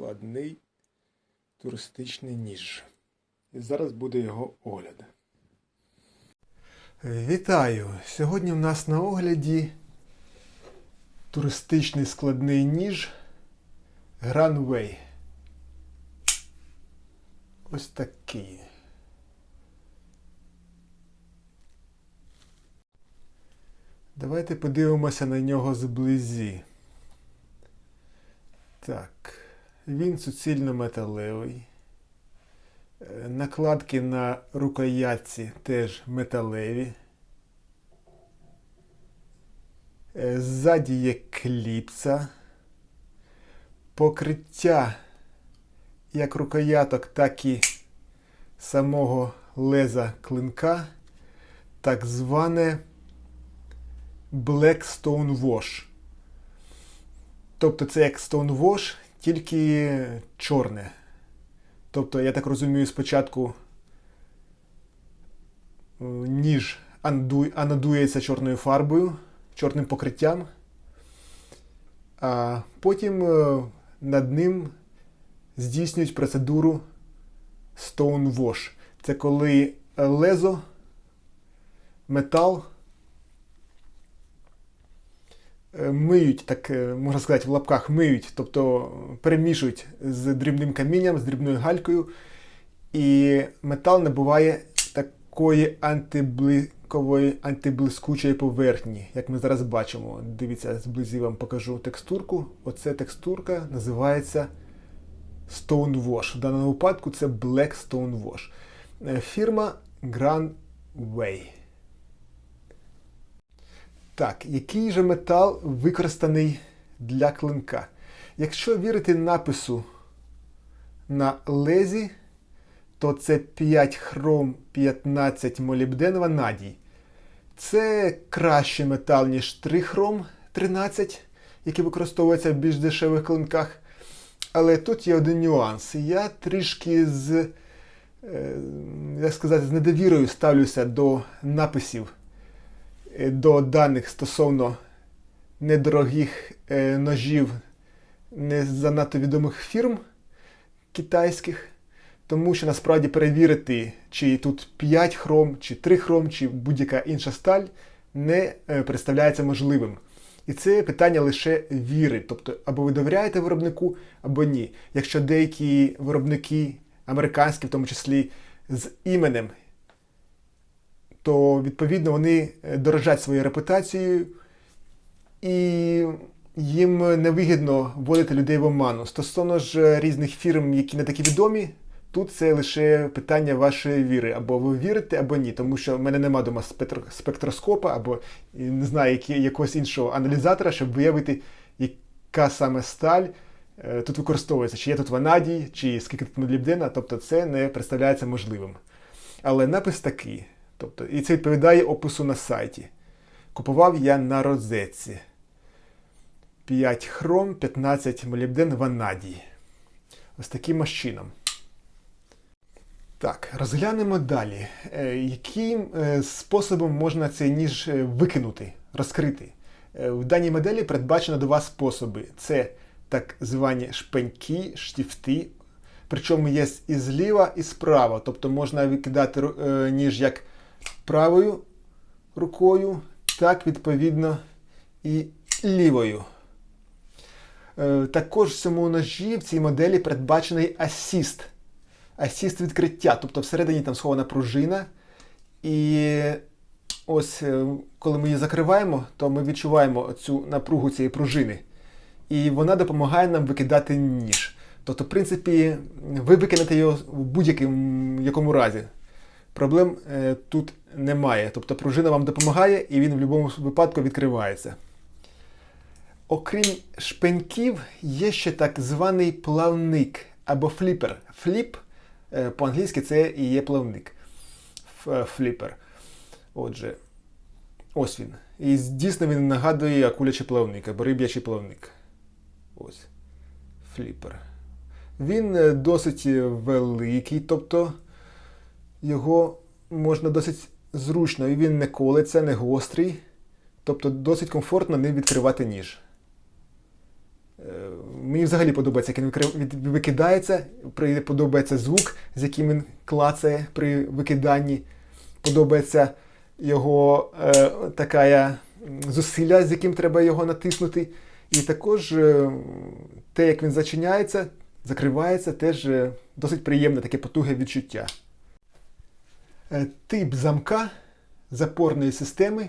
складний туристичний ніж. І зараз буде його огляд. Вітаю! Сьогодні в нас на огляді туристичний складний ніж Granway. Ось такий. Давайте подивимося на нього зблизі. Так, він суцільно металевий. Е, Накладки на рукоятці теж металеві. Е, Ззаді є кліпса. Покриття як рукояток, так і самого леза клинка. Так зване Black Stone Wash. Тобто це як Stonewash, тільки чорне. Тобто, я так розумію, спочатку е, ніж анодується чорною фарбою, чорним покриттям, а потім е, над ним здійснюють процедуру Stonewash. Це коли лезо, метал е, миють, так е, можна сказати, в лапках миють, тобто перемішують з дрібним камінням, з дрібною галькою, і метал набуває такої антибликової, антиблискучої поверхні, як ми зараз бачимо. Дивіться, зблизі вам покажу текстурку. Оце текстурка називається Stone Wash. В даному випадку це Black Stone Wash. Е, Фірма Grand Way. Так, який же метал використаний для клинка? Якщо вірити напису на лезі, то це 5 хром 15 молібден ванадій. Це кращий метал, ніж 3 хром 13, який використовується в більш дешевих клинках. Але тут є один нюанс. Я трішки з, е, як сказати, з недовірою ставлюся до написів до даних стосовно недорогих е, ножів не занадто відомих фірм китайських, тому що насправді перевірити, чи тут 5 хром, чи 3 хром, чи будь-яка інша сталь не е, представляється можливим. І це питання лише віри. Тобто, або ви довіряєте виробнику, або ні. Якщо деякі виробники, американські в тому числі, з іменем то відповідно вони е, дорожать своєю репутацією і їм невигідно вводити людей в оману. Стосовно ж е, різних фірм, які не такі відомі, тут це лише питання вашої віри. Або ви вірите, або ні. Тому що в мене нема дома спектр- спектроскопа, або не знаю, які, якогось іншого аналізатора, щоб виявити, яка саме сталь е, тут використовується, чи є тут ванадій, чи скільки тут молібдена, тобто це не представляється можливим. Але напис такий. Тобто, і це відповідає опису на сайті. Купував я на розетці. 5 хром, 15 молібден ванадій. Ось таким ось чином. Так, розглянемо далі. Е, Яким е, способом можна цей ніж е, викинути, розкрити? В даній моделі передбачено два способи: це так звані шпеньки, штифти. Причому є і зліва, і справа. Тобто можна викидати ніж як правою рукою, так відповідно і лівою. Е, Також в цьому ножі в цій моделі передбачений асіст. Асіст відкриття, тобто всередині там схована пружина. І ось е, коли ми її закриваємо, то ми відчуваємо цю напругу цієї пружини. І вона допомагає нам викидати ніж. Тобто, в принципі, ви викинете його в будь-якому якому разі. Проблем е, тут немає. Тобто пружина вам допомагає і він в будь-якому випадку відкривається. Окрім шпеньків, є ще так званий плавник або фліпер. Фліп е, по-англійськи це і є плавник. Е, Фліпер. Отже, ось він. І дійсно він нагадує акулячий плавник або риб'ячий плавник. Ось. Фліпер. Він досить великий, тобто його можна досить зручно, і він не колеться, не гострий. Тобто досить комфортно ним відкривати ніж. Е, Мені взагалі подобається, як він викидається, подобається звук, з яким він клацає при викиданні. Подобається його е, така зусилля, з яким треба його натиснути. І також е, те, як він зачиняється, закривається, теж е, досить приємне таке потуге відчуття. Е, Тип замка запорної системи,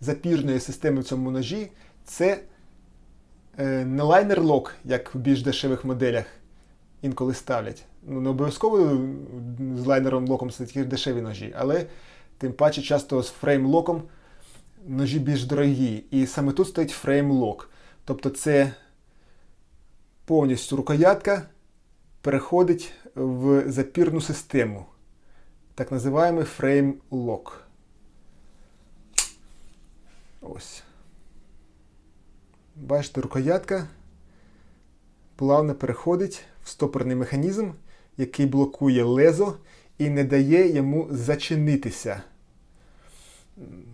запірної системи в цьому ножі це е, не лайнер лок, як в більш дешевих моделях інколи ставлять. Ну, не обов'язково з лайнером локом це такі дешеві ножі, але тим паче часто з фрейм-локом ножі більш дорогі. І саме тут стоїть фрейм-лок. Тобто це повністю рукоятка переходить в запірну систему. Так називаємо фрейм-лок. Ось. Бачите, рукоятка плавно переходить в стопорний механізм, який блокує лезо і не дає йому зачинитися.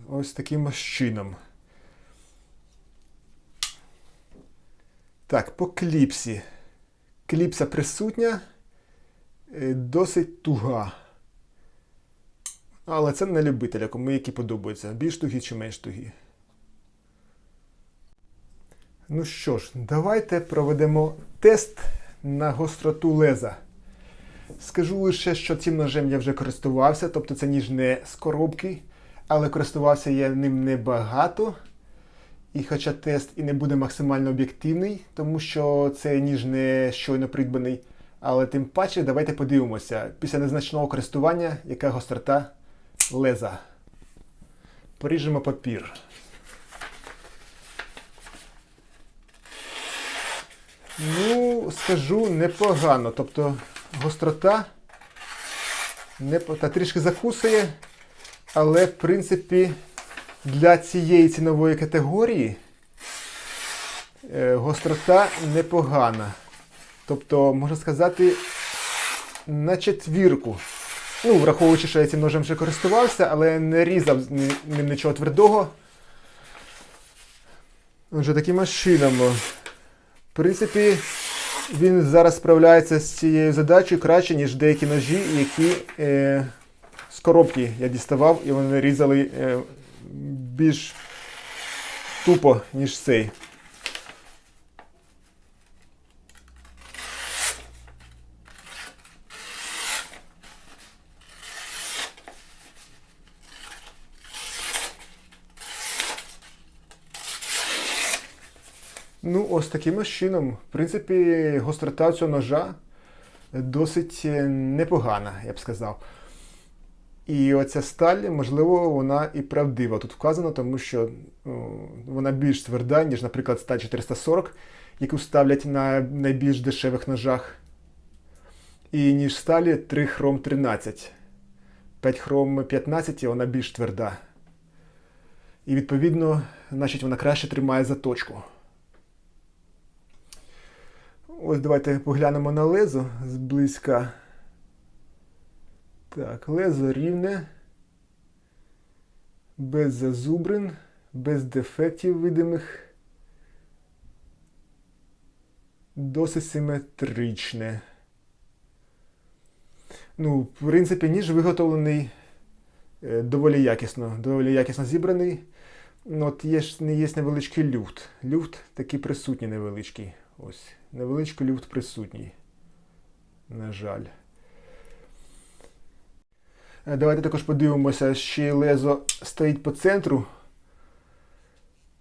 Ось таким чином. Так, по кліпсі. Кліпса присутня, е, досить туга. Але це не любителя, кому які подобаються. Більш тугі чи менш тугі. Ну що ж, давайте проведемо тест на гостроту леза. Скажу лише, що цим ножем я вже користувався, тобто це ніж не з коробки, але користувався я ним небагато. І хоча тест і не буде максимально об'єктивний, тому що це ніж не щойно придбаний, але тим паче давайте подивимося після незначного користування, яка гострота леза. Поріжемо папір. Ну, скажу непогано. Тобто гострота не, та трішки закусує, але в принципі для цієї цінової категорії е, гострота непогана. Тобто, можна сказати, на четвірку. Ну, враховуючи, що я цим ножем вже користувався, але не різав ним нічого твердого. Вже таким ось чином. В принципі, він зараз справляється з цією задачею краще, ніж деякі ножі, які е, з коробки я діставав, і вони різали е, більш тупо, ніж цей. Ну, ось таким чином. В принципі, гострота цього ножа досить е, непогана, я б сказав. І оця сталь, можливо, вона і правдива тут вказана, тому що вона більш тверда, ніж, наприклад, сталь 440, яку ставлять на найбільш дешевих ножах. І ніж сталі 3 хром 13. 5 хром 15 вона більш тверда. І відповідно, значить, вона краще тримає заточку. Ось давайте поглянемо на лезо зблизька. Так, лезо рівне, без зазубрин, без дефектів видимих. Досить симетричне. Ну, в принципі, ніж виготовлений е, доволі якісно, доволі якісно зібраний. Ну, От є, ж- є невеличкий люфт. Люфт такий присутній невеличкий. Ось, невеличкий люфт присутній. На жаль. Е, Давайте також подивимося, чи лезо стоїть по центру.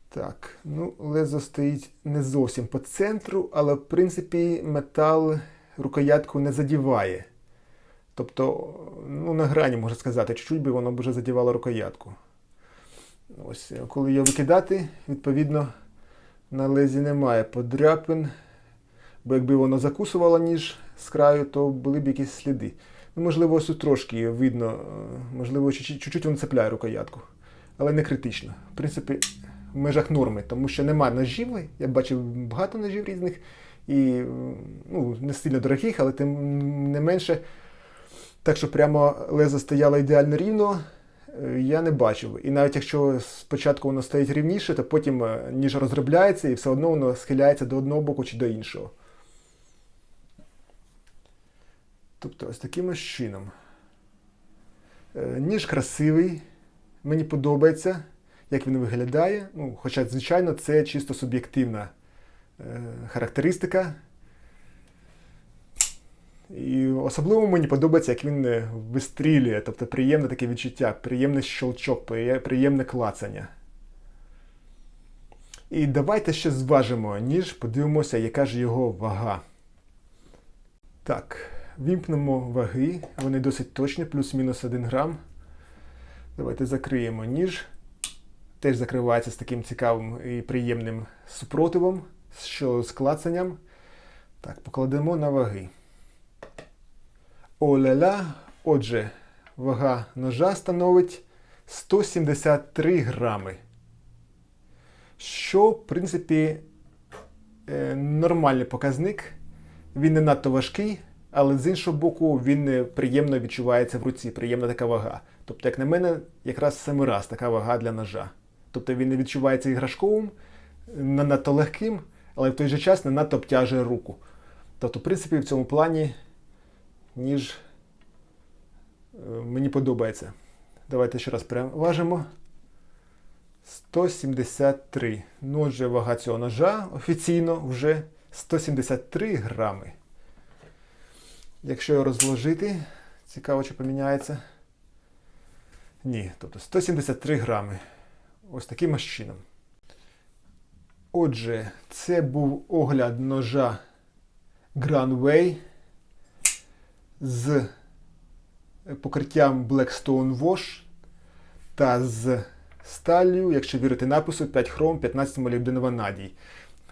Так, ну, лезо стоїть не зовсім по центру, але в принципі метал рукоятку не задіває. Тобто, ну, на грані можна сказати, чуть-чуть би воно б вже задівало рукоятку. Ось, коли його викидати, відповідно, на лезі немає подряпин. Бо якби воно закусувало ніж з краю, то були б якісь сліди. Ну, можливо, ось трошки видно, е, можливо, чуть- чуть-чуть воно цепляє рукоятку. Але не критично. В принципі, в межах норми, тому що немає ножів. Я бачив багато ножів різних і ну, не сильно дорогих, але тим не менше. Так що прямо лезо стояло ідеально рівно, я не бачив. І навіть якщо спочатку воно стоїть рівніше, то потім е, ніж розробляється і все одно воно схиляється до одного боку чи до іншого. Тобто ось таким ось чином. Е, ніж красивий, мені подобається, як він виглядає. Ну, Хоча, звичайно, це чисто суб'єктивна е, характеристика. І особливо мені подобається, як він е, вистрілює, тобто приємне таке відчуття, приємний щелчок, приємне клацання. І давайте ще зважимо ніж, подивимося, яка ж його вага. Так, вімкнемо ваги, вони досить точні, плюс-мінус 1 грам. Давайте закриємо ніж. Теж закривається з таким цікавим і приємним супротивом, що з клацанням. Так, покладемо на ваги. Оля-ля. Отже, вага ножа становить 173 грами. Що, в принципі, е, нормальний показник. Він не надто важкий, але з іншого боку, він е, приємно відчувається в руці, приємна така вага. Тобто, як на мене, якраз саме раз така вага для ножа. Тобто він не відчувається іграшковим, не надто легким, але в той же час не надто обтяжує руку. Тобто, в принципі, в цьому плані ніж е, мені подобається. Давайте ще раз переважимо. 173. Ну, отже, вага цього ножа офіційно вже 173 грами. Якщо його розложити, цікаво, чи поміняється. Ні, тобто 173 грами. Ось таким чином. Отже, це був огляд ножа Granway з покриттям Blackstone Wash та з сталлю, якщо вірити напису, 5 хром, 15 молібден ванадій.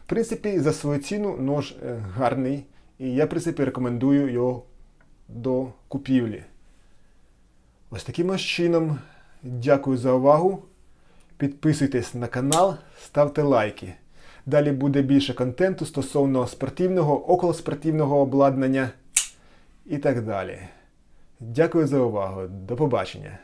В принципі, за свою ціну нож е, гарний, і я, в принципі, рекомендую його до купівлі. Ось таким ось чином. Дякую за увагу. Підписуйтесь на канал, ставте лайки. Далі буде більше контенту стосовно спортивного, околоспортивного обладнання і так далі. Дякую за увагу. До побачення.